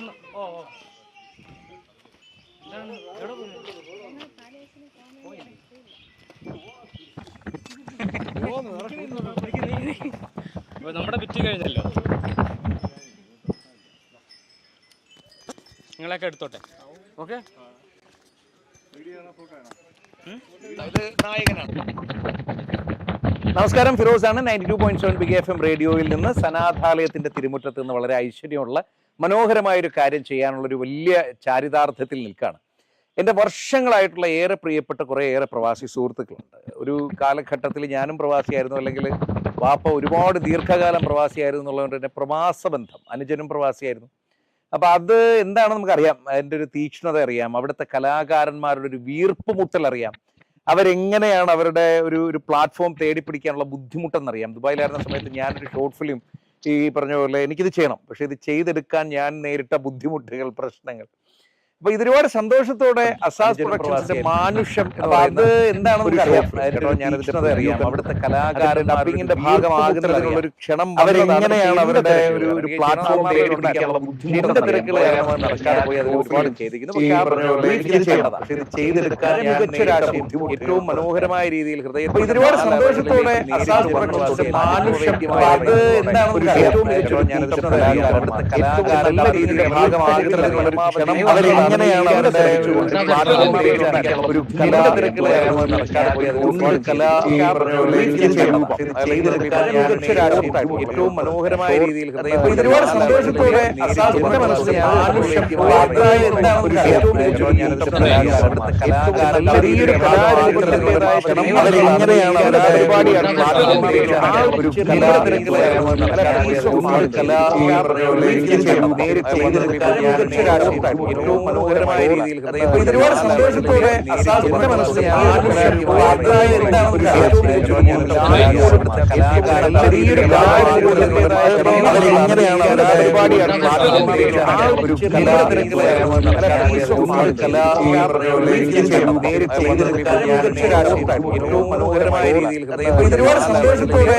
ഓ ഓ. എന്താണ്? എവിടെ പോയി? അപ്പൊ നമ്മുടെ വിറ്റ് കഴിഞ്ഞല്ലോ. നിങ്ങളൊക്കെ എടുത്തോട്ടെ. ഓക്കെ? നമസ്കാരം ഫിറോസ് ആണ് ninety two point seven big F M റേഡിയോയിൽ നിന്ന് സനാഥാലയത്തിന്റെ തിരുമുറ്റത്ത് നിന്ന് വളരെ ഐശ്വര്യമുള്ള മനോഹരമായ ഒരു കാര്യം ചെയ്യാനുള്ള ഒരു വലിയ ചാരിതാർത്ഥ്യത്തിൽ നിൽക്കുകയാണ് എന്റെ വർഷങ്ങളായിട്ടുള്ള ഏറെ പ്രിയപ്പെട്ട കുറേ ഏറെ പ്രവാസി സുഹൃത്തുക്കളുണ്ട്. ഒരു കാലഘട്ടത്തിൽ ഞാനും പ്രവാസിയായിരുന്നു അല്ലെങ്കിൽ വാപ്പ ഒരുപാട് ദീർഘകാലം പ്രവാസിയായിരുന്നു എന്നുള്ളതുകൊണ്ട് തന്നെ പ്രവാസ ബന്ധം അനുജനും പ്രവാസിയായിരുന്നു. അപ്പോൾ അത് എന്താണെന്ന് നമുക്കറിയാം അതിന്റെ ഒരു തീക്ഷ്ണത അറിയാം അവിടുത്തെ കലാകാരന്മാരുടെ ഒരു വീർപ്പ് മുട്ടൽ അറിയാം അവരെങ്ങനെയാണ് അവരുടെ ഒരു ഒരു പ്ലാറ്റ്ഫോം തേടി പിടിക്കാനുള്ള ബുദ്ധിമുട്ടെന്നറിയാം. ദുബായിലായിരുന്ന സമയത്ത് ഞാനൊരു ഷോർട്ട് ഫിലിം ഈ പറഞ്ഞ പോലെ എനിക്കിത് ചെയ്യണം. പക്ഷെ ഇത് ചെയ്തെടുക്കാൻ ഞാൻ നേരിട്ട ബുദ്ധിമുട്ടുകൾ പ്രശ്നങ്ങൾ അപ്പൊ ഇത് ഒരുപാട് സന്തോഷത്തോടെ അസാസ് പ്രൊഡക്ഷൻസിന്റെ മാനുഷ്യം അത് എന്താണെന്ന് അറിയാം. തീക്ഷ്ണത അറിയാം. അവിടുത്തെ കലാകാരന്റെ ഭാഗമാകുന്നതിനുള്ള ഒരു ക്ഷണം അവരെങ്ങനെയാണ് അവരുടെ ഒരു ഒരു പ്ലാറ്റ്ഫോം പിടിക്കാനുള്ള ബുദ്ധിമുട്ട് തിരക്കുകൾ കാരണം നടക്കാതെ പോയി അതിൽ ഒരുപാട് ചെയ്തിരിക്കുന്നു. പക്ഷെ ഇത് ചെയ്തെടുക്കാൻ ഞാൻ ഏറ്റവും മനോഹരമായ രീതിയിൽ ഹൃദയം ഇത് ഒരുപാട് സന്തോഷത്തോടെ അസാസ് പ്രൊഡക്ഷൻസിന്റെ മാനുഷ്യം അത് എന്താണെന്ന് അറിയാം. ഏറ്റവും ഞാൻ അവിടുത്തെ കലാകാരന്റെ രീതിയിലെ ഭാഗമാകുന്നതിനുള്ള ഒരു ക്ഷണം അവരെങ്ങനെയാണ് അവരുടെ ഒരു ഏറ്റവും മനോഹരമായ രീതിയിൽ ഒരുപാട് സന്തോഷത്തോടെ ചെറിയൊരു അവരെങ്ങനെയാണ് അവരുടെ പരിപാടിയാണ് ഒരു നേരിട്ട ഏറ്റവും മനോഹരമായ രീതിയിൽ ഒരുപാട് സന്തോഷത്തോടെ മനസ്സിൽ ഏറ്റവും മനോഹരമായ രീതിയിൽ ഒരുപാട് സന്തോഷത്തോടെ